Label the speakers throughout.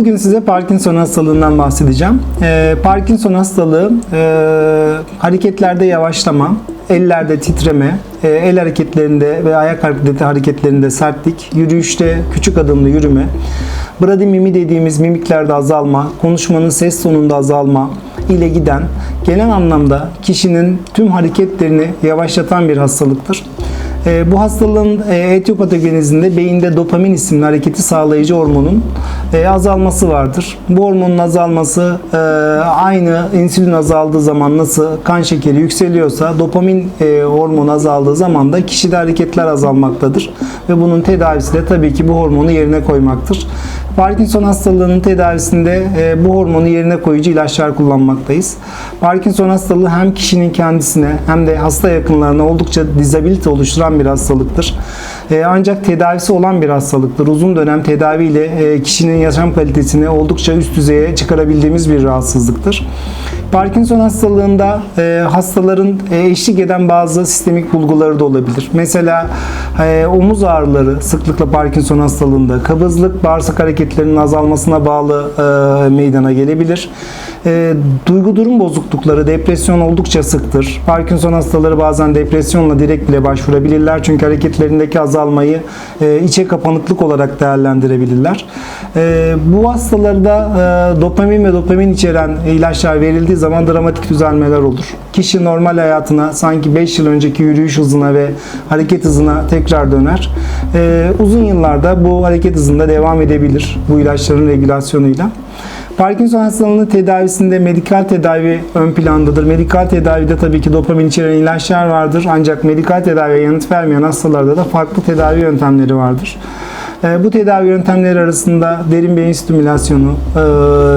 Speaker 1: Bugün size Parkinson hastalığından bahsedeceğim. Ee, Parkinson hastalığı e, hareketlerde yavaşlama, ellerde titreme, e, el hareketlerinde ve ayak hareketi hareketlerinde sertlik, yürüyüşte küçük adımlı yürüme, bradimimi dediğimiz mimiklerde azalma, konuşmanın ses tonunda azalma ile giden genel anlamda kişinin tüm hareketlerini yavaşlatan bir hastalıktır. E, bu hastalığın e, etiyopatogenezinde beyinde dopamin isimli hareketi sağlayıcı hormonun e, azalması vardır. Bu hormonun azalması e, aynı insülin azaldığı zaman nasıl kan şekeri yükseliyorsa dopamin e, hormonu azaldığı zaman da kişide hareketler azalmaktadır. Ve bunun tedavisi de tabii ki bu hormonu yerine koymaktır. Parkinson hastalığının tedavisinde e, bu hormonu yerine koyucu ilaçlar kullanmaktayız. Parkinson hastalığı hem kişinin kendisine hem de hasta yakınlarına oldukça dizabilite oluşturan bir hastalıktır. E, ancak tedavisi olan bir hastalıktır. Uzun dönem tedaviyle e, kişinin yaşam kalitesini oldukça üst düzeye çıkarabildiğimiz bir rahatsızlıktır. Parkinson hastalığında e, hastaların e, eşlik eden bazı sistemik bulguları da olabilir. Mesela e, omuz ağrıları sıklıkla Parkinson hastalığında, kabızlık, bağırsak hareketlerinin azalmasına bağlı e, meydana gelebilir. E, duygu durum bozuklukları, depresyon oldukça sıktır. Parkinson hastaları bazen depresyonla direkt bile başvurabilirler. Çünkü hareketlerindeki azalmayı e, içe kapanıklık olarak değerlendirebilirler. E, bu hastalarda e, dopamin ve dopamin içeren ilaçlar verildiği zaman dramatik düzelmeler olur. Kişi normal hayatına sanki 5 yıl önceki yürüyüş hızına ve hareket hızına tekrar döner. E, uzun yıllarda bu hareket hızında devam edebilir bu ilaçların regülasyonuyla. Parkinson hastalığının tedavisinde medikal tedavi ön plandadır. Medikal tedavide tabii ki dopamin içeren ilaçlar vardır. Ancak medikal tedaviye yanıt vermeyen hastalarda da farklı tedavi yöntemleri vardır. E, Bu tedavi yöntemleri arasında derin beyin stimülasyonu e,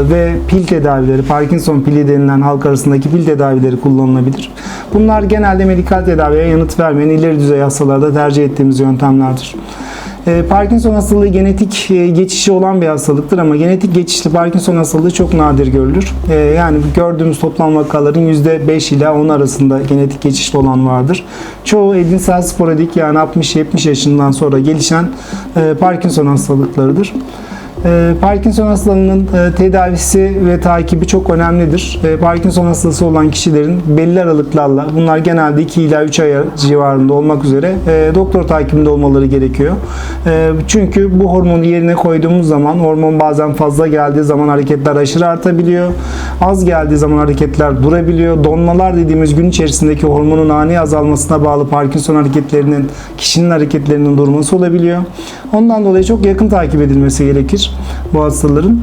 Speaker 1: ve pil tedavileri, Parkinson pili denilen halk arasındaki pil tedavileri kullanılabilir. Bunlar genelde medikal tedaviye yanıt vermeyen ileri düzey hastalarda tercih ettiğimiz yöntemlerdir. E, Parkinson hastalığı genetik e, geçişi olan bir hastalıktır ama genetik geçişli Parkinson hastalığı çok nadir görülür. E, Yani gördüğümüz toplam vakaların %5 ile 10 arasında genetik geçişli olan vardır. Çoğu edinsel sporadik yani 60-70 yaşından sonra gelişen e, Parkinson hastalıklarıdır. E, Parkinson hastalığının e, tedavisi ve takibi çok önemlidir. E, Parkinson hastası olan kişilerin belli aralıklarla, bunlar genelde 2 ila 3 ay civarında olmak üzere e, doktor takibinde olmaları gerekiyor. E, Çünkü bu hormonu yerine koyduğumuz zaman hormon bazen fazla geldiği zaman hareketler aşırı artabiliyor. Az geldiği zaman hareketler durabiliyor. Donmalar dediğimiz gün içerisindeki hormonun ani azalmasına bağlı Parkinson hareketlerinin kişinin hareketlerinin durması olabiliyor. Ondan dolayı çok yakın takip edilmesi gerekir bu hastaların.